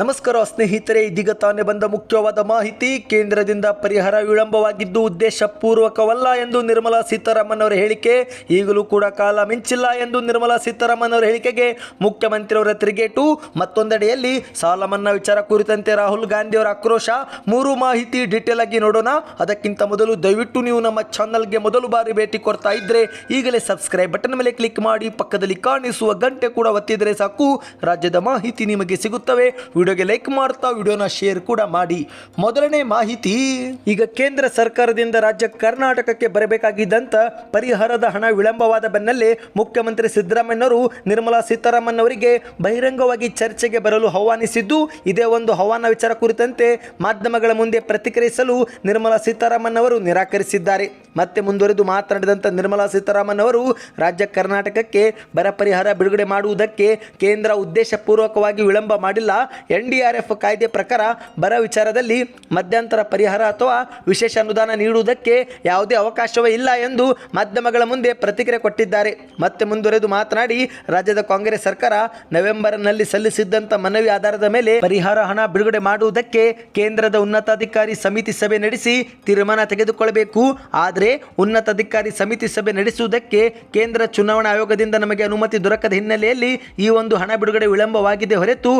ನಮಸ್ಕಾರ ಸ್ನೇಹಿತರೆ, ಇದೀಗ ತಾನೇ ಬಂದ ಮುಖ್ಯವಾದ ಮಾಹಿತಿ, ಕೇಂದ್ರದಿಂದ ಪರಿಹಾರ ವಿಳಂಬವಾಗಿದ್ದು ಉದ್ದೇಶಪೂರ್ವಕವಲ್ಲ ಎಂದು ನಿರ್ಮಲಾ ಸೀತಾರಾಮನ್ ಅವರ ಹೇಳಿಕೆ. ಈಗಲೂ ಕೂಡ ಕಾಲ ಮಿಂಚಿಲ್ಲ ಎಂದು ನಿರ್ಮಲಾ ಸೀತಾರಾಮನ್ ಅವರ ಹೇಳಿಕೆಗೆ ಮುಖ್ಯಮಂತ್ರಿಯವರ ತಿರುಗೇಟು. ಮತ್ತೊಂದೆಡೆಯಲ್ಲಿ ಸಾಲ ಮನ್ನಾ ವಿಚಾರ ಕುರಿತಂತೆ ರಾಹುಲ್ ಗಾಂಧಿ ಅವರ ಆಕ್ರೋಶ. ಮೂರು ಮಾಹಿತಿ ಡೀಟೇಲ್ ಆಗಿ ನೋಡೋಣ. ಅದಕ್ಕಿಂತ ಮೊದಲು ದಯವಿಟ್ಟು ನೀವು ನಮ್ಮ ಚಾನಲ್ಗೆ ಮೊದಲು ಬಾರಿ ಭೇಟಿ ಕೊಡ್ತಾ ಇದ್ರೆ ಈಗಲೇ ಸಬ್ಸ್ಕ್ರೈಬ್ ಬಟನ್ ಮೇಲೆ ಕ್ಲಿಕ್ ಮಾಡಿ, ಪಕ್ಕದಲ್ಲಿ ಕಾಣಿಸುವ ಗಂಟೆ ಕೂಡ ಒತ್ತಿದರೆ ಸಾಕು. ರಾಜ್ಯದ ಮಾಹಿತಿ ನಿಮಗೆ ಸಿಗುತ್ತವೆ. ವಿಡಿಯೋಗೆ ಲೈಕ್ ಮಾಡ್ತಾ ವಿಡಿಯೋನ ಶೇರ್ ಕೂಡ ಮಾಡಿ. ಮೊದಲನೇ ಮಾಹಿತಿ, ಈಗ ಕೇಂದ್ರ ಸರ್ಕಾರದಿಂದ ರಾಜ್ಯ ಕರ್ನಾಟಕಕ್ಕೆ ಬರಬೇಕಾಗಿದ್ದಂತ ಪರಿಹಾರದ ಹಣ ವಿಳಂಬವಾದ ಬೆನ್ನಲ್ಲೇ ಮುಖ್ಯಮಂತ್ರಿ ಸಿದ್ದರಾಮಯ್ಯನವರು ನಿರ್ಮಲಾ ಸೀತಾರಾಮನ್ ಅವರಿಗೆ ಬಹಿರಂಗವಾಗಿ ಚರ್ಚೆಗೆ ಬರಲು ಆಹ್ವಾನಿಸಿದ್ದು, ಇದೇ ಒಂದು ಹವಾನ ವಿಚಾರ ಕುರಿತಂತೆ ಮಾಧ್ಯಮಗಳ ಮುಂದೆ ಪ್ರತಿಕ್ರಿಯಿಸಲು ನಿರ್ಮಲಾ ಸೀತಾರಾಮನ್ ಅವರು ನಿರಾಕರಿಸಿದ್ದಾರೆ. ಮತ್ತೆ ಮುಂದುವರೆದು ಮಾತನಾಡಿದಂಥ ನಿರ್ಮಲಾ ಸೀತಾರಾಮನ್ ಅವರು ರಾಜ್ಯ ಕರ್ನಾಟಕಕ್ಕೆ ಬರ ಪರಿಹಾರ ಬಿಡುಗಡೆ ಮಾಡುವುದಕ್ಕೆ ಕೇಂದ್ರ ಉದ್ದೇಶಪೂರ್ವಕವಾಗಿ ವಿಳಂಬ ಮಾಡಿಲ್ಲ. ಎನ್ ಡಿ ಆರ್ ಎಫ್ ಕಾಯ್ದೆ ಪ್ರಕಾರ ಬರ ವಿಚಾರದಲ್ಲಿ ಮಧ್ಯಂತರ ಪರಿಹಾರ ಅಥವಾ ವಿಶೇಷ ಅನುದಾನ ನೀಡುವುದಕ್ಕೆ ಯಾವುದೇ ಅವಕಾಶವೇ ಇಲ್ಲ ಎಂದು ಮಾಧ್ಯಮಗಳ ಮುಂದೆ ಪ್ರತಿಕ್ರಿಯೆ ಕೊಟ್ಟಿದ್ದಾರೆ. ಮತ್ತೆ ಮುಂದುವರೆದು ಮಾತನಾಡಿ, ರಾಜ್ಯದ ಕಾಂಗ್ರೆಸ್ ಸರ್ಕಾರ ನವೆಂಬರ್ನಲ್ಲಿ ಸಲ್ಲಿಸಿದ್ದಂಥ ಮನವಿ ಆಧಾರದ ಮೇಲೆ ಪರಿಹಾರ ಹಣ ಬಿಡುಗಡೆ ಮಾಡುವುದಕ್ಕೆ ಕೇಂದ್ರದ ಉನ್ನತಾಧಿಕಾರಿ ಸಮಿತಿ ಸಭೆ ನಡೆಸಿ ತೀರ್ಮಾನ ತೆಗೆದುಕೊಳ್ಳಬೇಕು. ಆದರೆ ಉನ್ನತಾಧಿಕಾರಿ ಸಮಿತಿ ಸಭೆ ನಡೆಸುವುದಕ್ಕೆ ಕೇಂದ್ರ ಚುನಾವಣಾ ಆಯೋಗದಿಂದ ನಮಗೆ ಅನುಮತಿ ದೊರಕದ ಹಿನ್ನೆಲೆಯಲ್ಲಿ ಈ ಒಂದು ಹಣ ಬಿಡುಗಡೆ ವಿಳಂಬವಾಗಿದೆ ಹೊರತು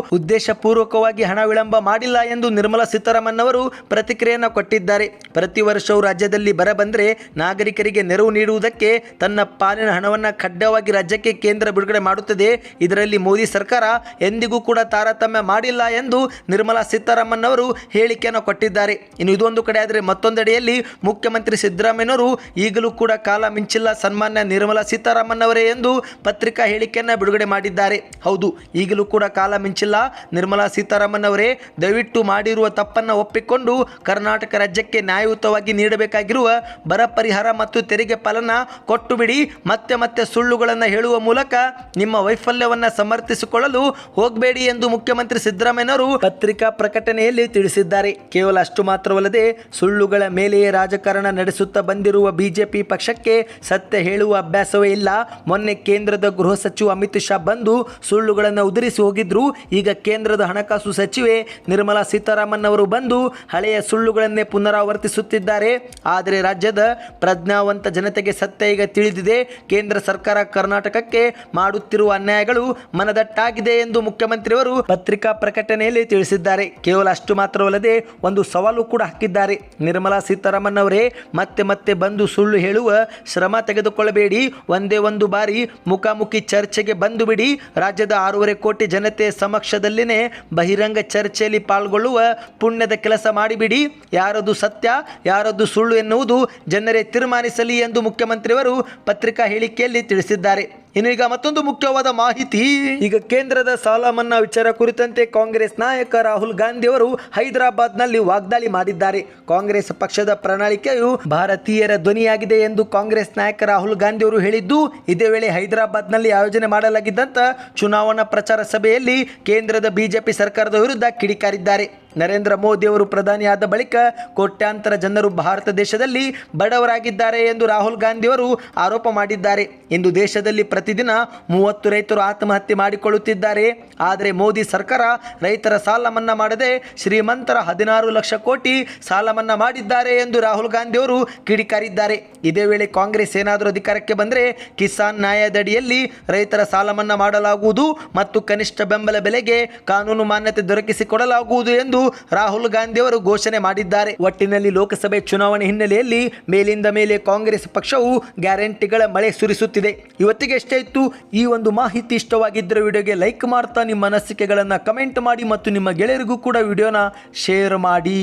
ಉದ್ದೇಶಪೂರ್ವಕವಾಗಿ ಹಣ ವಿಳಂಬ ಮಾಡಿಲ್ಲ ಎಂದು ನಿರ್ಮಲಾ ಸೀತಾರಾಮನ್ ಅವರು ಪ್ರತಿಕ್ರಿಯೆಯನ್ನು ಕೊಟ್ಟಿದ್ದಾರೆ. ಪ್ರತಿ ವರ್ಷವೂ ರಾಜ್ಯದಲ್ಲಿ ಬರ ಬಂದರೆ ನಾಗರಿಕರಿಗೆ ನೆರವು ನೀಡುವುದಕ್ಕೆ ತನ್ನ ಪಾಲಿನ ಹಣವನ್ನು ಕಡ್ಡಾಯವಾಗಿ ರಾಜ್ಯಕ್ಕೆ ಕೇಂದ್ರ ಬಿಡುಗಡೆ ಮಾಡುತ್ತದೆ. ಇದರಲ್ಲಿ ಮೋದಿ ಸರ್ಕಾರ ಎಂದಿಗೂ ಕೂಡ ತಾರತಮ್ಯ ಮಾಡಿಲ್ಲ ಎಂದು ನಿರ್ಮಲಾ ಸೀತಾರಾಮನ್ ಅವರು ಹೇಳಿಕೆಯನ್ನು ಕೊಟ್ಟಿದ್ದಾರೆ. ಇನ್ನು ಇದೊಂದು ಕಡೆ ಆದರೆ ಮತ್ತೊಂದೆಡೆಯಲ್ಲಿ ಮುಖ್ಯಮಂತ್ರಿ ಸಿದ್ದರಾಮಯ್ಯನವರು ಈಗಲೂ ಕೂಡ ಕಾಲ ಮಿಂಚಿಲ್ಲ ಸನ್ಮಾನ್ಯ ನಿರ್ಮಲಾ ಸೀತಾರಾಮನ್ ಅವರೇ ಎಂದು ಪತ್ರಿಕಾ ಹೇಳಿಕೆಯನ್ನು ಬಿಡುಗಡೆ ಮಾಡಿದ್ದಾರೆ. ಹೌದು, ಈಗಲೂ ಕೂಡ ಕಾಲ ಮಿಂಚಿಲ್ಲ ನಿರ್ಮಲಾ ಸೀತಾರಾಮನ್ ಅವರೇ ದಯವಿಟ್ಟು ಮಾಡಿರುವ ತಪ್ಪನ್ನು ಒಪ್ಪಿಕೊಂಡು ಕರ್ನಾಟಕ ರಾಜ್ಯಕ್ಕೆ ನ್ಯಾಯಯುತವಾಗಿ ನೀಡಬೇಕಾಗಿರುವ ಬರ ಪರಿಹಾರ ಮತ್ತು ತೆರಿಗೆ ಫಲನ ಕೊಟ್ಟು ಬಿಡಿ ಮತ್ತೆ ಮತ್ತೆ ಸುಳ್ಳುಗಳನ್ನು ಹೇಳುವ ಮೂಲಕ ನಿಮ್ಮ ವೈಫಲ್ಯವನ್ನು ಸಮರ್ಥಿಸಿಕೊಳ್ಳಲು ಹೋಗಬೇಡಿ ಎಂದು ಮುಖ್ಯಮಂತ್ರಿ ಸಿದ್ದರಾಮಯ್ಯನವರು ಪತ್ರಿಕಾ ಪ್ರಕಟಣೆಯಲ್ಲಿ ತಿಳಿಸಿದ್ದಾರೆ. ಕೇವಲ ಅಷ್ಟು ಮಾತ್ರವಲ್ಲದೆ ಸುಳ್ಳುಗಳ ಮೇಲೆಯೇ ರಾಜಕಾರಣ ನಡೆಸುತ್ತಾ ಬಂದಿರುವ ಬಿಜೆಪಿ ಪಕ್ಷಕ್ಕೆ ಸತ್ಯ ಹೇಳುವ ಅಭ್ಯಾಸವೇ ಇಲ್ಲ. ಮೊನ್ನೆ ಕೇಂದ್ರದ ಗೃಹ ಸಚಿವ ಅಮಿತ್ ಶಾ ಬಂದು ಸುಳ್ಳುಗಳನ್ನು ಉದುರಿಸಿ ಹೋಗಿದ್ರು. ಈಗ ಕೇಂದ್ರದ ಹಣಕಾಸು ಸಚಿವೆ ನಿರ್ಮಲಾ ಸೀತಾರಾಮನ್ ಅವರು ಬಂದು ಹಳೆಯ ಸುಳ್ಳುಗಳನ್ನೇ ಪುನರಾವರ್ತಿಸುತ್ತಿದ್ದಾರೆ. ಆದರೆ ರಾಜ್ಯದ ಪ್ರಜ್ಞಾವಂತ ಜನತೆಗೆ ಸತ್ಯ ಈಗ ತಿಳಿದಿದೆ. ಕೇಂದ್ರ ಸರ್ಕಾರ ಕರ್ನಾಟಕಕ್ಕೆ ಮಾಡುತ್ತಿರುವ ಅನ್ಯಾಯಗಳು ಮನದಟ್ಟಾಗಿದೆ ಎಂದು ಮುಖ್ಯಮಂತ್ರಿಯವರು ಪತ್ರಿಕಾ ಪ್ರಕಟಣೆಯಲ್ಲಿ ತಿಳಿಸಿದ್ದಾರೆ. ಕೇವಲ ಅಷ್ಟು ಮಾತ್ರವಲ್ಲದೆ ಒಂದು ಸವಾಲು ಕೂಡ ಹಾಕಿದ್ದಾರೆ. ನಿರ್ಮಲಾ ಸೀತಾರಾಮನ್ ಅವರೇ ಮತ್ತೆ ಮತ್ತೆ ಬಂದು ಸುಳ್ಳು ಹೇಳುವ ಶ್ರಮ ತೆಗೆದುಕೊಳ್ಳಬೇಡಿ. ಒಂದೇ ಒಂದು ಬಾರಿ ಮುಖಾಮುಖಿ ಚರ್ಚೆಗೆ ಬಂದು ಬಿಡಿ. ರಾಜ್ಯದ ಆರೂವರೆ ಕೋಟಿ ಜನತೆ ಸಮಕ್ಷದಲ್ಲಿನೇ ಬಹಿರಂಗ ಚರ್ಚೆಯಲ್ಲಿ ಪಾಲ್ಗೊಳ್ಳುವ ಪುಣ್ಯದ ಕೆಲಸ ಮಾಡಿಬಿಡಿ. ಯಾರದು ಸತ್ಯ, ಯಾರದು ಸುಳ್ಳು ಎನ್ನುವುದು ಜನರೇ ತೀರ್ಮಾನಿಸಲಿ ಎಂದು ಮುಖ್ಯಮಂತ್ರಿಯವರು ಪತ್ರಿಕಾ ಹೇಳಿಕೆಯಲ್ಲಿ ತಿಳಿಸಿದ್ದಾರೆ. ಇನ್ನು ಈಗ ಮತ್ತೊಂದು ಮುಖ್ಯವಾದ ಮಾಹಿತಿ. ಈಗ ಕೇಂದ್ರದ ಸಾಲ ಮನ್ನಾ ವಿಚಾರ ಕುರಿತಂತೆ ಕಾಂಗ್ರೆಸ್ ನಾಯಕ ರಾಹುಲ್ ಗಾಂಧಿ ಅವರು ಹೈದರಾಬಾದ್ನಲ್ಲಿ ವಾಗ್ದಾಳಿ ಮಾಡಿದ್ದಾರೆ. ಕಾಂಗ್ರೆಸ್ ಪಕ್ಷದ ಪ್ರಣಾಳಿಕೆಯು ಭಾರತೀಯರ ಧ್ವನಿಯಾಗಿದೆ ಎಂದು ಕಾಂಗ್ರೆಸ್ ನಾಯಕ ರಾಹುಲ್ ಗಾಂಧಿ ಅವರು ಹೇಳಿದ್ದು, ಇದೇ ವೇಳೆ ಹೈದರಾಬಾದ್ನಲ್ಲಿ ಆಯೋಜನೆ ಮಾಡಲಾಗಿದ್ದಂತ ಚುನಾವಣಾ ಪ್ರಚಾರ ಸಭೆಯಲ್ಲಿ ಕೇಂದ್ರದ ಬಿಜೆಪಿ ಸರ್ಕಾರದ ವಿರುದ್ಧ ಕಿಡಿಕಾರಿದ್ದಾರೆ. ನರೇಂದ್ರ ಮೋದಿ ಅವರು ಪ್ರಧಾನಿಯಾದ ಬಳಿಕ ಕೋಟ್ಯಾಂತರ ಜನರು ಭಾರತ ದೇಶದಲ್ಲಿ ಬಡವರಾಗಿದ್ದಾರೆ ಎಂದು ರಾಹುಲ್ ಗಾಂಧಿ ಅವರು ಆರೋಪ ಮಾಡಿದ್ದಾರೆ. ಇಂದು ದೇಶದಲ್ಲಿ ಪ್ರತಿದಿನ ಮೂವತ್ತು ರೈತರು ಆತ್ಮಹತ್ಯೆ ಮಾಡಿಕೊಳ್ಳುತ್ತಿದ್ದಾರೆ. ಆದರೆ ಮೋದಿ ಸರ್ಕಾರ ರೈತರ ಸಾಲ ಮನ್ನಾ ಮಾಡದೆ ಶ್ರೀಮಂತರ ಹದಿನಾರು ಲಕ್ಷ ಕೋಟಿ ಸಾಲ ಮನ್ನಾ ಮಾಡಿದ್ದಾರೆ ಎಂದು ರಾಹುಲ್ ಗಾಂಧಿ ಅವರು ಕಿಡಿಕಾರಿದ್ದಾರೆ. ಇದೇ ವೇಳೆ ಕಾಂಗ್ರೆಸ್ ಏನಾದರೂ ಅಧಿಕಾರಕ್ಕೆ ಬಂದರೆ ಕಿಸಾನ್ ನ್ಯಾಯದಡಿಯಲ್ಲಿ ರೈತರ ಸಾಲ ಮನ್ನಾ ಮಾಡಲಾಗುವುದು ಮತ್ತು ಕನಿಷ್ಠ ಬೆಂಬಲ ಬೆಲೆಗೆ ಕಾನೂನು ಮಾನ್ಯತೆ ದೊರಕಿಸಿಕೊಡಲಾಗುವುದು ಎಂದು ರಾಹುಲ್ ಗಾಂಧಿ ಅವರು ಘೋಷಣೆ ಮಾಡಿದ್ದಾರೆ. ಒಟ್ಟಿನಲ್ಲಿ ಲೋಕಸಭೆ ಚುನಾವಣೆ ಹಿನ್ನೆಲೆಯಲ್ಲಿ ಮೇಲಿಂದ ಮೇಲೆ ಕಾಂಗ್ರೆಸ್ ಪಕ್ಷವು ಗ್ಯಾರಂಟಿಗಳ ಮಳೆ ಸುರಿಸುತ್ತಿದೆ. ಇವತ್ತಿಗೆ ಇತ್ತು ಈ ಒಂದು ಮಾಹಿತಿ ಇಷ್ಟವಾಗಿದ್ದರೆ ವಿಡಿಯೋಗೆ ಲೈಕ್ ಮಾಡ್ತಾ ನಿಮ್ಮ ಅನಿಸಿಕೆಗಳನ್ನು ಕಮೆಂಟ್ ಮಾಡಿ ಮತ್ತು ನಿಮ್ಮ ಗೆಳೆಯರಿಗೂ ಕೂಡ ವಿಡಿಯೋನ ಶೇರ್ ಮಾಡಿ.